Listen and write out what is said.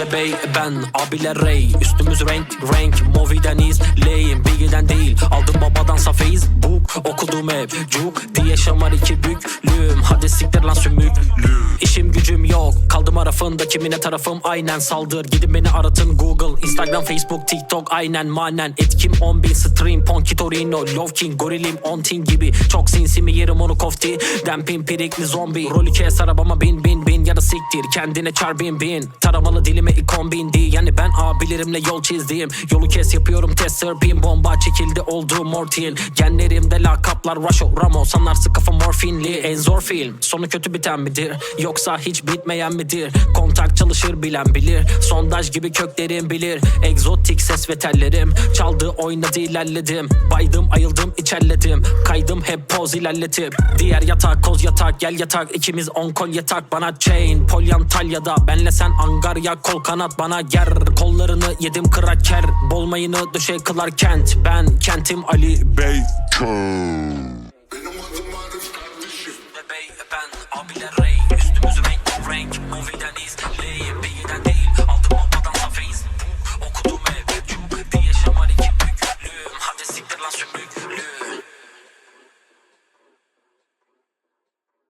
ve bey ben abiler rey. Üstümüz renk renk. Movie'den izleyin Bilgiden değil. Aldım babadan Facebook Okudum hep cuk diye şamar iki büklüm. Hadi siktir lan sümük İşim gücüm yok. Kaldım arafında. Kimine tarafım aynen saldır. Gidin beni aratın Google Instagram Facebook TikTok. Aynen manen. Etkim 10 bin Ponki Torino Love King Gorilim Ontin gibi. Çok sinsi mi yerim onu kofti. Dempin pirikli zombi. Rolü kes arabama bin bin bin Ya da siktir. Kendine çar bin bin. Taramalı dilime ikon bindi Yani ben abilerimle yol çizdim Yolu kes yapıyorum tester bin Bomba çekildi oldu mortil. Genlerimde lakaplar Rusho Ramo. Sanarsı kafa morfinli. En zor film. Sonu kötü biten midir? Yoksa hiç bitmeyen midir? Kontak çalışır bilen bilir. Sondaj gibi köklerim bilir. Egzotik ses ve tellerim. Çaldı oynadı ilerledim Baydım ayıldım içerledim. Kaydım hep poz ilerletip. Diğer yatak koz yatak gel yatak. İkimiz on kol yatak Bana chain. Polyantalyada Benle sen angarya. Kol kanat Bana ger. Kollarını yedim kraker Bolmayını döşe kılar kent. Ben kentim Ali Bey. Benim adım Arif kardeşim. Bebeği ben abiler You.